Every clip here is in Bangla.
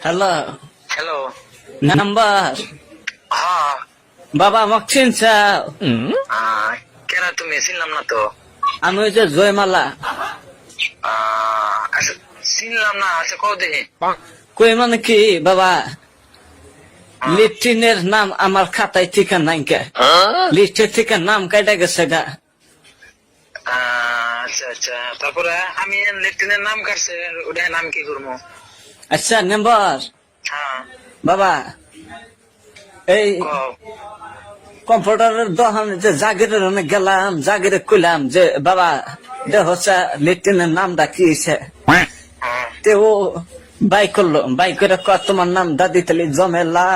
হ্যালো হ্যালো নাম্বার হ্যাঁ বাবা আমাকে চিনছাও কেন তুমি চিনলাম না তো? আমি ওই যে জয়মালা। আহ, আচ্ছা চিনলাম না আচ্ছা কও দেখি। কই মানে কি বাবা? লিট্রিনের নাম আমার খাতায় ঠিকা নাই কে? লিস্টের থেকে নাম কাটা গেছে গা? আহ, আচ্ছা আচ্ছা তারপরে আমি লেফটেন্যান্ট নাম কাটছে ওটা নাম কি করব? আচ্ছা নাম্বার। হ্যাঁ। বাবা এই কম্পিউটারের দোকানে যে জাগিরের অনেক গেলাম জাগিরে কইলাম যে বাবা দেখ হচ্ছে লিট্রিনের নামটা কি হয়েছে হ্যাঁ। তে ও বাই করল বাই করে তোমার নাম দাদি তালি জমেলা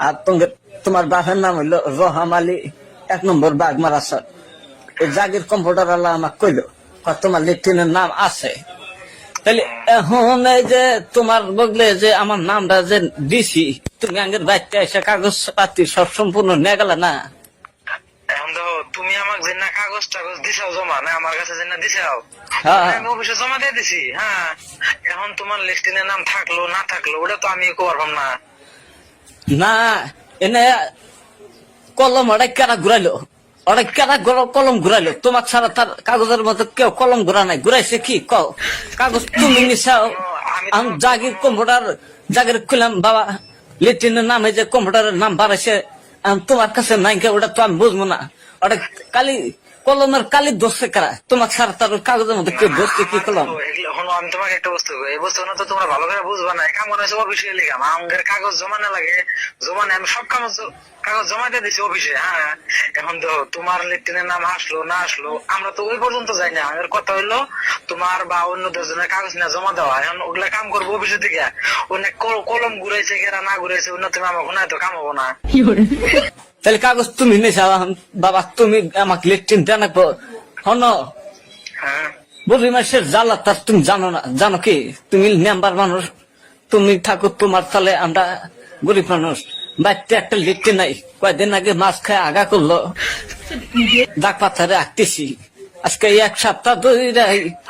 আর তোমার তোমার বাপের নাম হইল রহম আলী এক নম্বর বাঘ মারাসর এই জাগির কম্পিউটার আল্লাহ আমাকে কইলো তোমার লেট্রিনের নাম আছে। তাহলে এখন এই যে তোমার বগলে যে আমার নামটা যে দিছি তুমি আগের বাড়িতে এসে কাগজ পাতি সব সম্পূর্ণ নিয়ে গেলে না? এখন দেখো তুমি আমাকে যে না কাগজ টাগজ দিছাও জমা না আমার কাছে যে না দিছাও হ্যাঁ। আমি অফিসে জমা দিয়ে দিছি হ্যাঁ। এখন তোমার নাম থাকল না থাকল ওটা তো আমি করবাম না। না এনে কলম কেনা ঘুরাইলো? অনেক কেনা কলম ঘুরাইলো? তোমার ছাড়া তার কাগজের মধ্যে কেউ কলম ঘুরা নাই। ঘুরাইছে কি? কাগজ তুমি নিছাও। আমি জাগির কম্পিউটার, জাগির খুলাম বাবা। লেট্রিনের নামে যে কম্পিউটারের নাম বাড়াইছে তোমার কাছে নাই ওটা তো আমি বুঝব না। ওটা কালি কলমের কালি দোষে কারা? তোমার ছাড়া তার কাগজের মধ্যে কেউ দোষে কি কলম? আমি তোমাকে একটা বস্তু এই বস্তু তো তোমরা ভালো করে বুঝবা না। কাম মনে অফিসে লিখাম আমাদের কাগজ জমা না লাগে। জমা আমি সব কাগজ কাগজ জমা দিয়ে দিছি অফিসে হ্যাঁ। এখন তো তোমার লেফটেন্যান্ট নাম আসলো না আসলো আমরা তো ওই পর্যন্ত যাই না। আমাদের কথা হইল তোমার বা অন্য দশজনের কাগজ না জমা দেওয়া। এখন ওগুলা কাম করব অফিসে থেকে অনেক কলম ঘুরাইছে কেরা না ঘুরাইছে অন্য তুমি আমার ঘুনায় তো কাম হব না। তাহলে কাগজ তুমি নিছাও বাবা তুমি আমাকে লেট্রিন দেন হন। হ্যাঁ। বুড়ি মাসের জ্বালা তার তুমি জানো না জানো কি? তুমি মেম্বার মানুষ তুমি থাকো তোমার তালে আমরা গরিব মানুষ। বাড়িতে একটা লিখতে নাই কয়দিন আগে মাছ খায় আগা করল। ডাক পাথারে আঁকতেছি। আজকে এক সপ্তাহ ধরে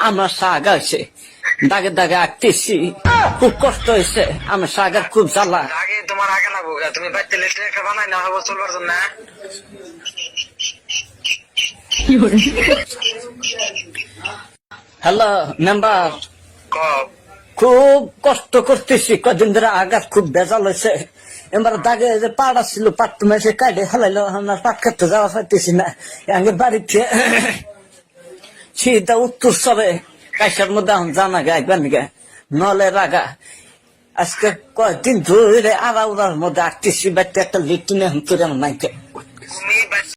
আমার আগা হয়েছে দাগে দাগে আঁকতেছি। খুব কষ্ট হয়েছে। আমি সাগার খুব জ্বালা। আগে তোমার আগে লাগবো। তুমি বাড়িতে একটা বানাই না হব চলবার জন্য হ্যাঁ? Hello member. খুব কষ্ট করতেছি। কদিন ধরে আঘাত খুব বেজাল হয়েছে। এবার দাগে যে পাড়া ছিল পাট মেসে কাটে ফেলাইলো আমার পাট কাটতে যাওয়া পাইতেছি না। আগের বাড়িতে শীত উত্তর সবে কাশার মধ্যে এখন জানা গা, একবার নিকে নলে রাগা। আজকে কয়েকদিন ধরে আবার মধ্যে আটত্রিশ বাড়িতে একটা লিট্টু নিয়ে হুম করে আমার মাইকে